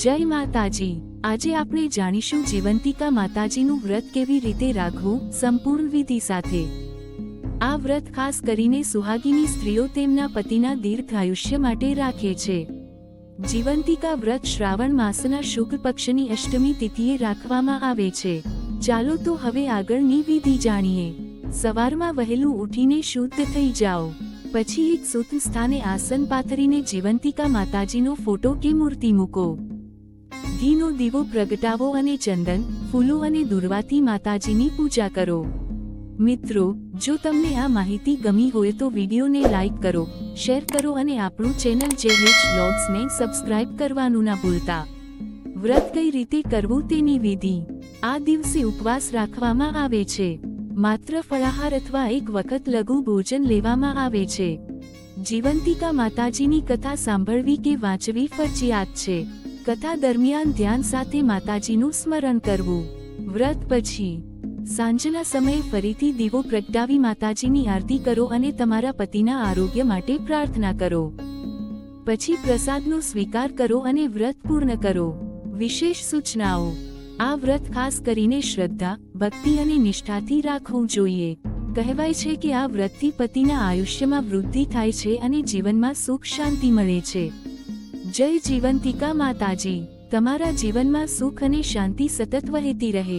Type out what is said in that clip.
જય માતાજી. આજે આપણે જાણીશું જીવંતિકા માતાજીનું વ્રત કેવી રીતે રાખવું સંપૂર્ણ વિધિ સાથે. આ વ્રત ખાસ કરીને સુહાગીની સ્ત્રીઓ તેમના પતિના દીર્ઘાયુષ્ય માટે રાખે છે. જીવંતિકા વ્રત શ્રાવણ માસના શુક્લ પક્ષની અષ્ટમી તિથિએ રાખવામાં આવે છે. ચાલો તો હવે આગળની વિધિ જાણીએ. સવારમાં વહેલું ઉઠીને શુદ્ધ થઈ જાઓ. પછી એક સૂત સ્થાને આસન પાથરીને જીવંતિકા માતાજીનો ફોટો કે મૂર્તિ મૂકો. ઘીનો દીવો પ્રગટાવો અને ચંદન, ફૂલો અને દુર્વાથી માતાજીની પૂજા કરો. મિત્રો, જો તમને આ માહિતી ગમી હોય તો વિડીયોને લાઈક કરો, શેર કરો અને આપણું ચેનલ જેહેજ બ્લોગ્સને સબસ્ક્રાઇબ કરવાનું ના ભૂલતા. વ્રત કઈ રીતે કરવું તેની વિધિ, આ દિવસે ઉપવાસ રાખવામાં આવે છે. માત્ર ફળાહાર અથવા એક વખત લઘુ ભોજન લેવામાં આવે છે. જીવંતિકા માતાજીની કથા સાંભળવી કે વાંચવી ફરજિયાત છે. કથા દરમિયાન ધ્યાન સાથે માતાજીનું સ્મરણ કરવું. વ્રત પછી, સાંજના સમયે ફરીથી દીવો પ્રગટાવી માતાજીની આરતી કરો અને તમારા પતિના આરોગ્ય માટે પ્રાર્થના કરો. પછી પ્રસાદનો સ્વીકાર કરો અને વ્રત પૂર્ણ કરો. વિશેષ સૂચનાઓ. આ વ્રત ખાસ કરીને શ્રદ્ધા, ભક્તિ અને નિષ્ઠાથી રાખવું જોઈએ. કહેવાય છે કે આ વ્રતથી પતિના આયુષ્યમાં વૃદ્ધિ થાય છે અને જીવનમાં સુખ શાંતિ મળે છે. જય જીવંતિકા માતાજી. તમારા જીવનમાં સુખ અને શાંતિ સતત વહેતી રહે.